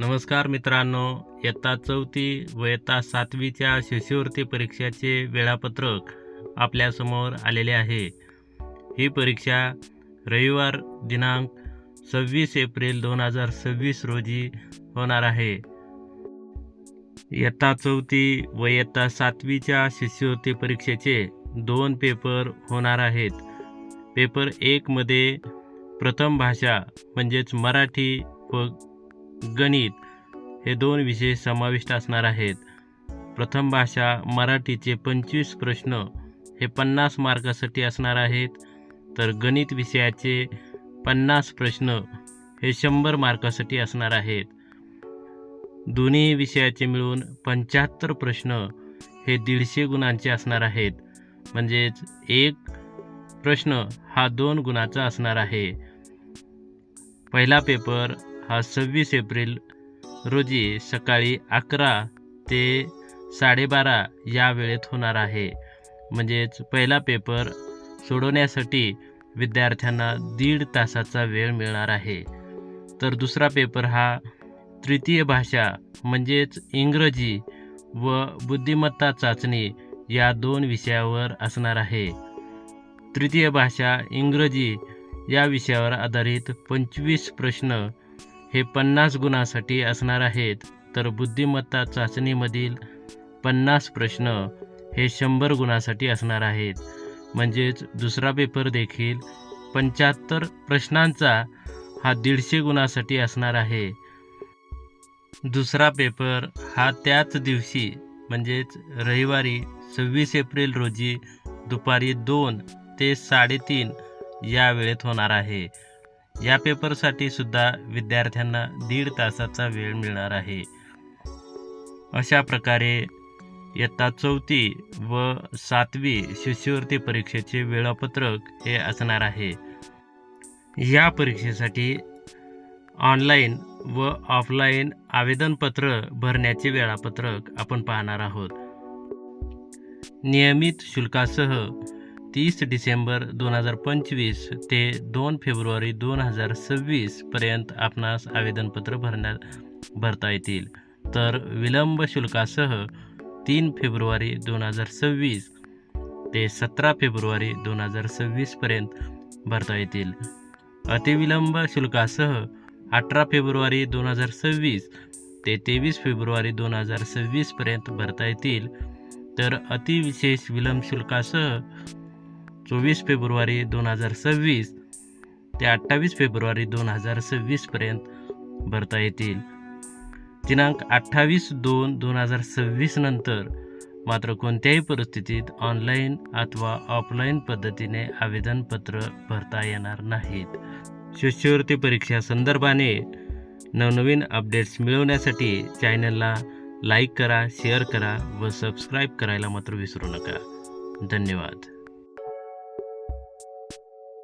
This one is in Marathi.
नमस्कार मित्रांनो इयत्ता चौथी व इयत्ता सातवीच्या शिष्यवृत्ती परीक्षेचे वेळापत्रक आपल्यासमोर आलेले आहे. ही परीक्षा रविवार दिनांक सव्वीस एप्रिल दोन हजार सव्वीस रोजी होणार आहे. इयत्ता चौथी व इयत्ता सातवीच्या शिष्यवृत्ती परीक्षेचे दोन पेपर होणार आहेत. पेपर एकमध्ये प्रथम भाषा म्हणजेच मराठी व गणित हे दोन विषय समाविष्ट असणार आहेत. प्रथम भाषा मराठीचे पंचवीस प्रश्न हे पन्नास मार्कासाठी असणार आहेत. तर गणित विषयाचे पन्नास प्रश्न हे शंभर मार्कासाठी असणार आहेत. दोन्ही विषयाचे मिळून पंच्याहत्तर प्रश्न हे दीडशे गुणांचे असणार आहेत. म्हणजेच एक प्रश्न हा दोन गुणाचा असणार आहे. पहिला पेपर हा सव्वीस एप्रिल रोजी सकाळी अकरा ते साडेबारा या वेळेत होणार आहे. म्हणजेच पहिला पेपर सोडवण्यासाठी विद्यार्थ्यांना दीड तासाचा वेळ मिळणार आहे. तर दुसरा पेपर हा तृतीय भाषा म्हणजेच इंग्रजी व बुद्धिमत्ता चाचणी या दोन विषयावर असणार आहे. तृतीय भाषा इंग्रजी या विषयावर आधारित पंचवीस प्रश्न हे पन्नास गुणासाठी असणार आहेत. तर बुद्धिमत्ता चाचणीमधील पन्नास प्रश्न हे शंभर गुणासाठी असणार आहेत. म्हणजेच दुसरा पेपर देखील पंच्याहत्तर प्रश्नांचा हा दीडशे गुणासाठी असणार आहे. दुसरा पेपर हा त्याच दिवशी म्हणजेच रविवारी सव्वीस एप्रिल रोजी दुपारी दोन ते साडेतीन या वेळेत होणार आहे. या पेपरसाठी सुद्धा विद्यार्थ्यांना दीड तासाचा वेळ मिळणार आहे. अशा प्रकारे इयत्ता चौथी व सातवी शिष्यवृत्ती परीक्षेचे वेळापत्रक हे असणार आहे. या परीक्षेसाठी ऑनलाईन व ऑफलाईन आवेदनपत्र भरण्याचे वेळापत्रक आपण पाहणार आहोत. नियमित शुल्कासह तीस डिसेंबर दोन हजार पंचवीस ते दोन फेब्रुवारी दोन हजार सव्वीसपर्यंत आपणास आवेदनपत्र भरण्यात भरता येतील. तर विलंब शुल्कासह तीन फेब्रुवारी दोन हजार सव्वीस ते सतरा फेब्रुवारी दोन हजार सव्वीसपर्यंत भरता येतील. अतिविलंब शुल्कासह अठरा फेब्रुवारी दोन हजार सव्वीस ते तेवीस फेब्रुवारी दोन हजार सव्वीसपर्यंत भरता येतील. तर अतिविशेष विलंब शुल्कासह चोवीस फेब्रुवारी दोन हजार सव्वीस ते अठ्ठावीस फेब्रुवारी दोन हजार सव्वीसपर्यंत भरता येतील. दिनांक अठ्ठावीस दोन दोन हजार सव्वीस नंतर मात्र कोणत्याही परिस्थितीत ऑनलाईन अथवा ऑफलाईन पद्धतीने आवेदनपत्र भरता येणार नाहीत. शिष्यवृत्ती परीक्षा संदर्भाने नवनवीन अपडेट्स मिळवण्यासाठी चॅनलला लाईक करा शेअर करा व सबस्क्राईब करायला मात्र विसरू नका. धन्यवाद.